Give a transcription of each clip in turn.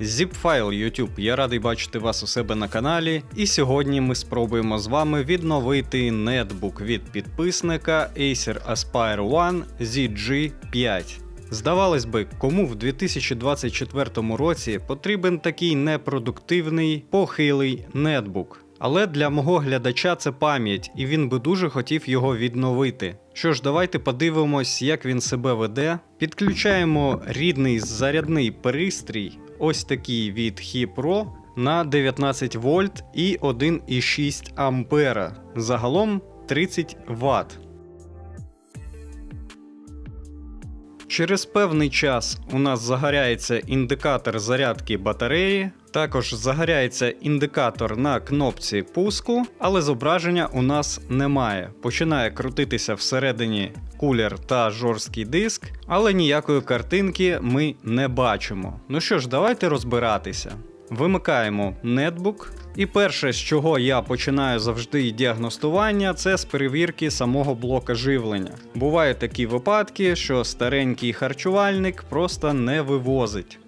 Zipfile YouTube, я радий бачити вас у себе на каналі. І сьогодні ми спробуємо з вами відновити нетбук від підписника Acer Aspire One ZG5. Здавалось би, кому в 2024 році потрібен такий непродуктивний, похилий нетбук. Але для мого глядача це пам'ять, і він би дуже хотів його відновити. Що ж, давайте подивимось, як він себе веде. Підключаємо рідний зарядний пристрій, ось такий від HiPro, на 19 вольт і 1,6 ампера. Загалом 30 Вт. Через певний час у нас загоряється індикатор зарядки батареї, також загоряється індикатор на кнопці пуску, але зображення у нас немає. Починає крутитися всередині кулер та жорсткий диск, але ніякої картинки ми не бачимо. Ну що ж, давайте розбиратися. Вимикаємо нетбук. І перше, з чого я починаю завжди діагностування, це з перевірки самого блока живлення. Бувають такі випадки, що старенький харчувальник просто не вивозить.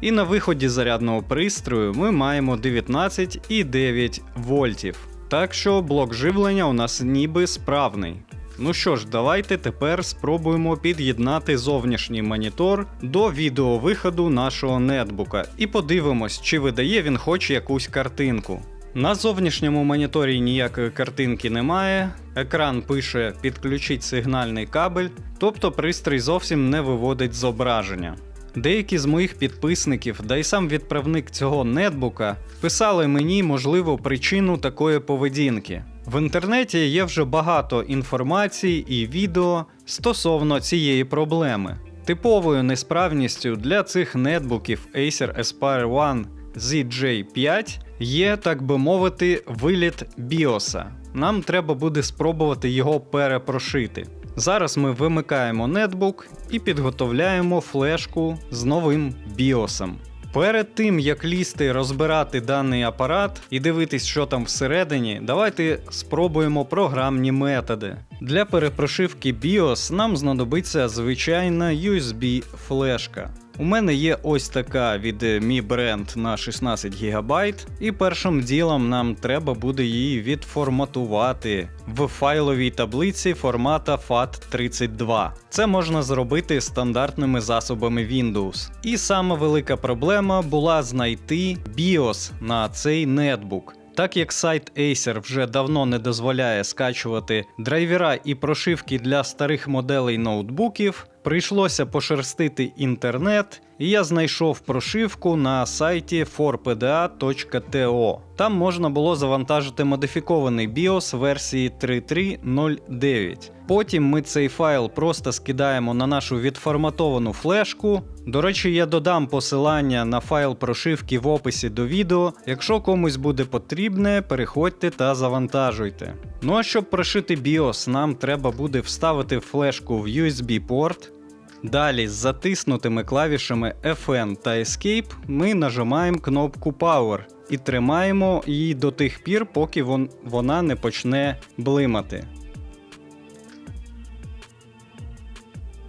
І на виході зарядного пристрою ми маємо 19,9 вольтів. Так що блок живлення у нас ніби справний. Ну що ж, давайте тепер спробуємо під'єднати зовнішній монітор до відеовиходу нашого нетбука і подивимось, чи видає він хоч якусь картинку. На зовнішньому моніторі ніякої картинки немає, екран пише підключіть сигнальний кабель, тобто пристрій зовсім не виводить зображення. Деякі з моїх підписників, да й сам відправник цього нетбука, писали мені можливо причину такої поведінки. В інтернеті є вже багато інформації і відео стосовно цієї проблеми. Типовою несправністю для цих нетбуків Acer Aspire One ZJ5 є, так би мовити, виліт BIOS. Нам треба буде спробувати його перепрошити. Зараз ми вимикаємо нетбук і підготовляємо флешку з новим BIOS. Перед тим як лізти розбирати даний апарат і дивитись, що там всередині, давайте спробуємо програмні методи. Для перепрошивки BIOS нам знадобиться звичайна USB флешка. У мене є ось така від Mi Brand на 16 ГБ, і першим ділом нам треба буде її відформатувати в файловій таблиці формата FAT32. Це можна зробити стандартними засобами Windows. І сама велика проблема була знайти BIOS на цей нетбук. Так як сайт Acer вже давно не дозволяє скачувати драйвера і прошивки для старих моделей ноутбуків, прийшлося пошерстити інтернет, і я знайшов прошивку на сайті forpda.to. Там можна було завантажити модифікований BIOS версії 3.3.09. Потім ми цей файл просто скидаємо на нашу відформатовану флешку. До речі, я додам посилання на файл прошивки в описі до відео. Якщо комусь буде потрібне, переходьте та завантажуйте. Ну а щоб прошити BIOS, нам треба буде вставити флешку в USB-порт. Далі з затиснутими клавішами FN та Escape ми нажимаємо кнопку Power і тримаємо її до тих пір, поки вон, вона не почне блимати.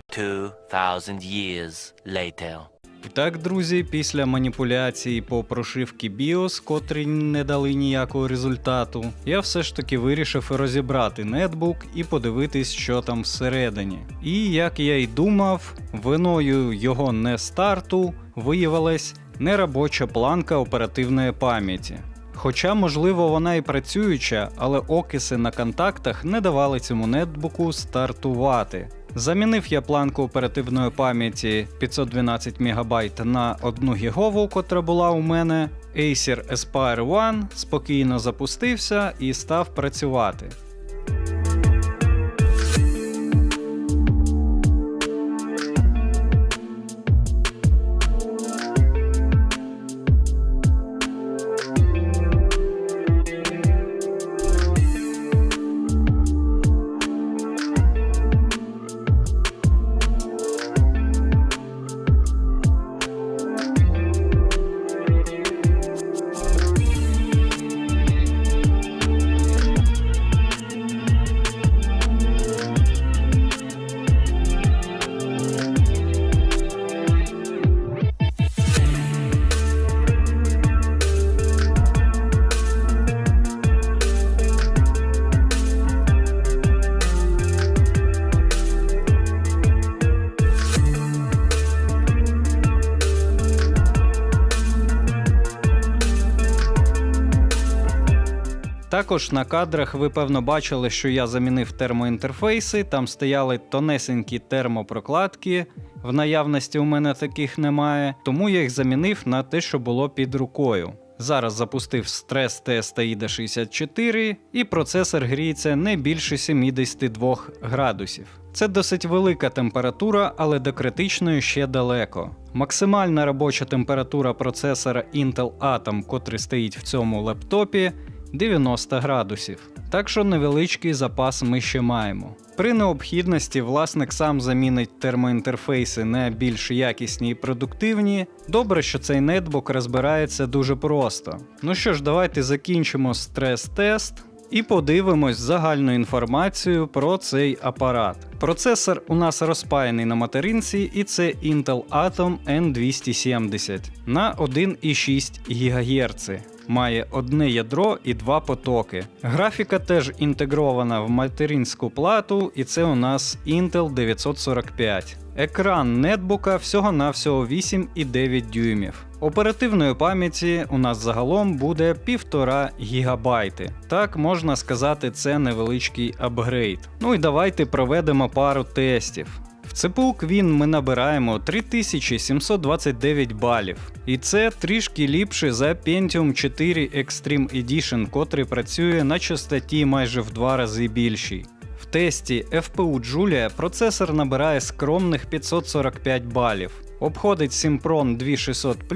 2,000 years later. І так, друзі, після маніпуляції по прошивці BIOS, котрі не дали ніякого результату, я все ж таки вирішив розібрати нетбук і подивитись, що там всередині. І як я й думав, виною його не старту виявилась неробоча планка оперативної пам'яті. Хоча, можливо, вона і працююча, але окиси на контактах не давали цьому нетбуку стартувати. Замінив я планку оперативної пам'яті 512 МБ на 1 ГБ, котра була у мене. Acer Aspire One спокійно запустився і став працювати. Також на кадрах ви певно бачили, що я замінив термоінтерфейси, там стояли тонесенькі термопрокладки. В наявності у мене таких немає, тому я їх замінив на те, що було під рукою. Зараз запустив стрес-тест AIDA 64 і процесор гріється не більше 72 градусів. Це досить велика температура, але до критичної ще далеко. Максимальна робоча температура процесора Intel Atom, котрий стоїть в цьому лептопі, 90 градусів. Так що невеличкий запас ми ще маємо. При необхідності власник сам замінить термоінтерфейси на більш якісні і продуктивні. Добре, що цей нетбук розбирається дуже просто. Ну що ж, давайте закінчимо стрес-тест. І подивимось загальну інформацію про цей апарат. Процесор у нас розпаяний на материнці, і це Intel Atom N270 на 1,6 ГГц. Має одне ядро і два потоки. Графіка теж інтегрована в материнську плату, і це у нас Intel 945. Екран нетбука всього-навсього 8,9 дюймів. Оперативної пам'яті у нас загалом буде 1,5 гігабайти. Так можна сказати, це невеличкий апгрейд. Ну і давайте проведемо пару тестів. В ЦПУ Queen ми набираємо 3729 балів, і це трішки ліпше за Pentium 4 Extreme Edition, котрий працює на частоті майже в два рази більшій. В тесті FPU Julia процесор набирає скромних 545 балів, обходить Simpron 2600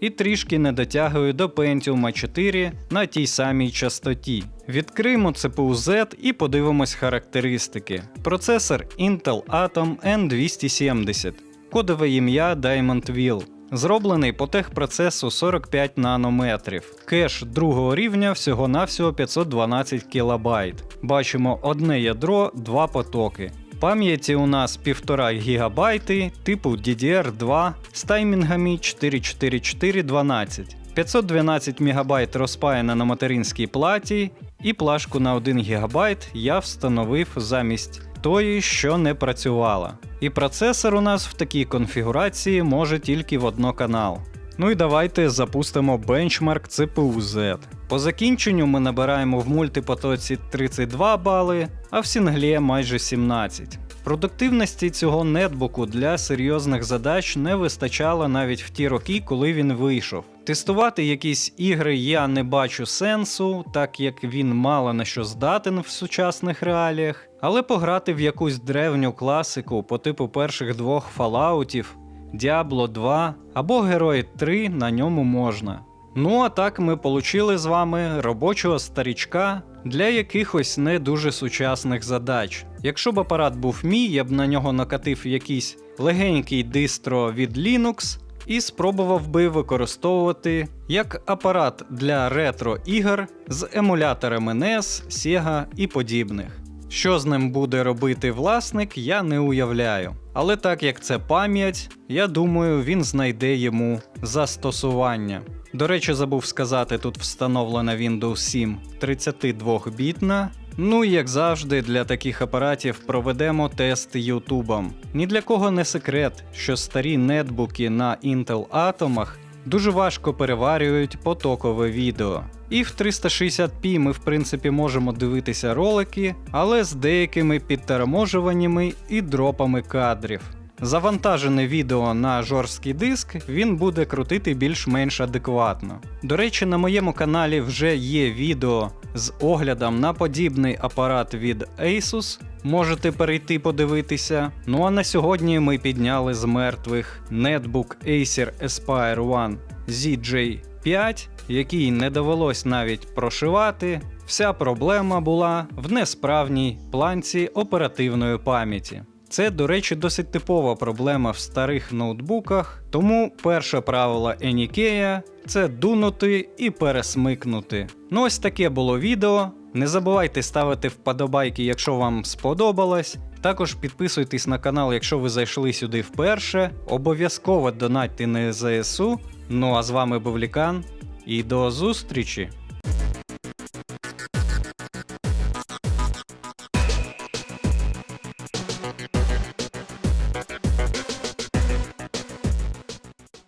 і трішки не дотягує до Pentium 4 на тій самій частоті. Відкриємо CPU Z і подивимось характеристики. Процесор Intel Atom N270, кодове ім'я Diamond Wheel. Зроблений по техпроцесу 45 нанометрів. Кеш другого рівня всього-навсього 512 кБ. Бачимо одне ядро, два потоки. Пам'яті у нас 1,5 ГБ типу DDR2 з таймінгами 44412. 512 МБ розпаяна на материнській платі, і плашку на 1 ГБ я встановив замість тої, що не працювала. І процесор у нас в такій конфігурації може тільки в одноканал. Ну і давайте запустимо бенчмарк CPU Z. По закінченню ми набираємо в мультипотоці 32 бали, а в сінглі майже 17. Продуктивності цього нетбуку для серйозних задач не вистачало навіть в ті роки, коли він вийшов. Тестувати якісь ігри я не бачу сенсу, так як він мало на що здатен в сучасних реаліях, але пограти в якусь древню класику по типу перших двох фалаутів, Diablo 2 або Герой 3 на ньому можна. Ну а так ми получили з вами робочого старічка для якихось не дуже сучасних задач. Якщо б апарат був мій, я б на нього накатив якийсь легенький дистро від Linux і спробував би використовувати як апарат для ретро ігор з емуляторами NES, Sega і подібних. Що з ним буде робити власник, я не уявляю. Але так як це пам'ять, я думаю, він знайде йому застосування. До речі, забув сказати, тут встановлена Windows 7 32-бітна. Ну і як завжди, для таких апаратів проведемо тест Ютубом. Ні для кого не секрет, що старі нетбуки на Intel Atomах дуже важко переварюють потокове відео. І в 360p ми в принципі можемо дивитися ролики, але з деякими підтаможуваннями і дропами кадрів. Завантажене відео на жорсткий диск він буде крутити більш-менш адекватно. До речі, на моєму каналі вже є відео з оглядом на подібний апарат від Asus. Можете перейти подивитися. Ну а на сьогодні ми підняли з мертвих нетбук Acer Aspire One ZJ5, який не довелось навіть прошивати. Вся проблема була в несправній планці оперативної пам'яті. Це, до речі, досить типова проблема в старих ноутбуках, тому перше правило Енікея це дунути і пересмикнути. Ну ось таке було відео. Не забувайте ставити вподобайки, якщо вам сподобалось. Також підписуйтесь на канал, якщо ви зайшли сюди вперше. Обов'язково донатьте на ЗСУ. Ну а з вами був Лікан і до зустрічі!